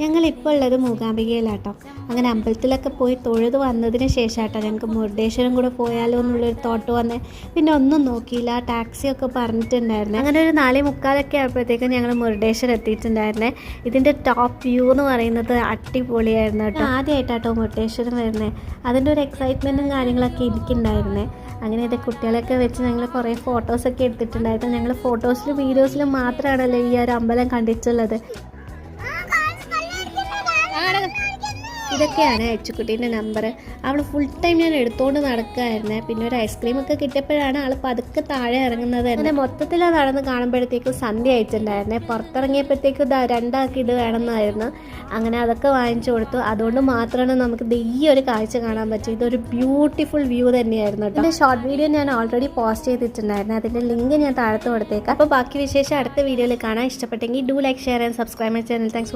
ഞങ്ങൾ ഇപ്പോൾ ഉള്ളത് മൂകാംബികയിലാട്ടോ. അങ്ങനെ അമ്പലത്തിലൊക്കെ പോയി തൊഴുത് വന്നതിന് ശേഷം കേട്ടോ ഞങ്ങൾക്ക് മുരുടേശ്വരം കൂടെ പോയാലോ എന്നുള്ളൊരു തോട്ട് വന്നേ. പിന്നെ ഒന്നും നോക്കിയില്ല. ടാക്സി ഒക്കെ പറഞ്ഞിട്ടുണ്ടായിരുന്നേ. അങ്ങനെ ഒരു നാലേ മുക്കാലൊക്കെ ആയപ്പോഴത്തേക്കും ഞങ്ങൾ മുരുടേശ്വരം എത്തിയിട്ടുണ്ടായിരുന്നേ. ഇതിന്റെ ടോപ്പ് വ്യൂ എന്ന് പറയുന്നത് അടിപൊളിയായിരുന്നു കേട്ടോ. ആദ്യമായിട്ടാട്ടോ മുരുടേശ്വരം വരുന്നത് അതിന്റെ ഒരു എക്സൈറ്റ്മെന്റും കാര്യങ്ങളൊക്കെ എനിക്കുണ്ടായിരുന്നേ. അങ്ങനെ എന്റെ കുട്ടികളെയൊക്കെ വെച്ച് ഞങ്ങൾ കുറേ ഫോട്ടോസൊക്കെ എടുത്തിട്ടുണ്ടായിരുന്നു. ഞങ്ങൾ ഫോട്ടോസിലും വീഡിയോസിലും മാത്രമാണല്ലോ ഈ ഒരു അമ്പലം കണ്ടിട്ടുള്ളത്. ഇതൊക്കെയാണ് അച്ചുക്കുട്ടീന്റെ നമ്പർ അവൾ ഫുൾ ടൈം ഞാൻ എടുത്തുകൊണ്ട് നടക്കുകയായിരുന്നേ പിന്നെ ഒരു ഐസ്ക്രീം ഒക്കെ കിട്ടിയപ്പോഴാണ് ആൾ പതുക്കെ താഴെ ഇറങ്ങുന്നത് അങ്ങനെ മൊത്തത്തിൽ നടന്ന് കാണുമ്പോഴത്തേക്കും സന്ധ്യ അയച്ചിട്ടുണ്ടായിരുന്നേ പുറത്തിറങ്ങിയപ്പോഴത്തേക്കും ഇതാ രണ്ടാക്കി ഇത് വേണമെന്നായിരുന്നു. അങ്ങനെ അതൊക്കെ വാങ്ങിച്ചു കൊടുത്തു. അതുകൊണ്ട് മാത്രമാണ് നമുക്ക് ഈ ഒരു കാഴ്ച കാണാൻ പറ്റിയത് ഇതൊരു ബ്യൂട്ടിഫുൾ വ്യൂ തന്നെയായിരുന്നു കേട്ടോ ഇതിന്റെ ഷോർട്ട് വീഡിയോ ഞാൻ ഓൾറെഡി പോസ്റ്റ് ചെയ്തിട്ടുണ്ടായിരുന്നു. അതിന്റെ ലിങ്ക് ഞാൻ താഴത്ത് കൊടുത്തേക്കാം. അപ്പോൾ ബാക്കി വിശേഷം അടുത്ത വീഡിയോയിൽ കാണാൻ ഇഷ്ടപ്പെട്ടെങ്കിൽ do like share and subscribe my channel thanks